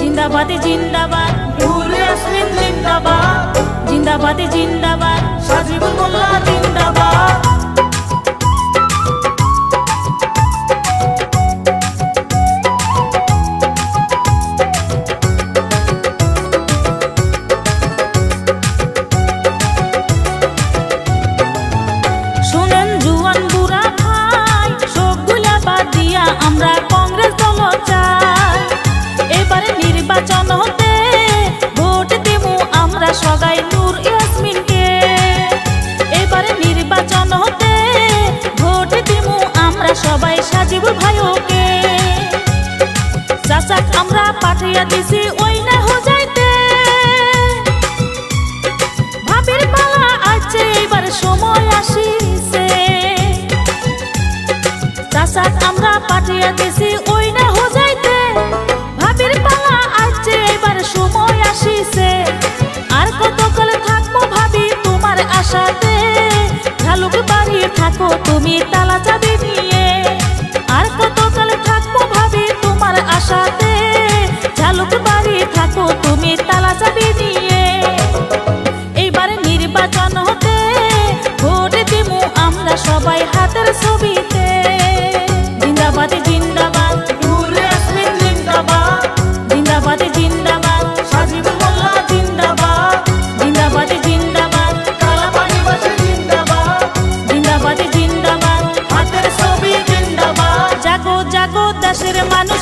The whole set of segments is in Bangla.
জিন্দাবাদে জিন্দাবাদ নুরুল ইয়াসমিন জিন্দাবাদ। জিন্দাবাদে জিন্দাবাদ সাজিবুল মোল্লা জিন্দাবাদ। চাচা আমরা পাঠিয়ে দিছি ওই না হোজাইতে। ভাবির পালা আছে এবার সময় আসিছে। আমরা পাঠিয়ে দিছি ওই না ভাবির পালা আছে এবার সময় আসিছে। আর কতকাল থাকব ভাবি তোমার আশাতে? ঝালুক বাড়ি থাকো, তুমি তালা চাবি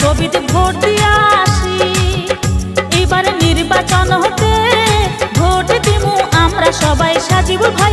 ছবিতে ভোট দিয়ে আসি। এবার নির্বাচন হতে ভোট দিমু আমরা সবাই সাজিব ভাই।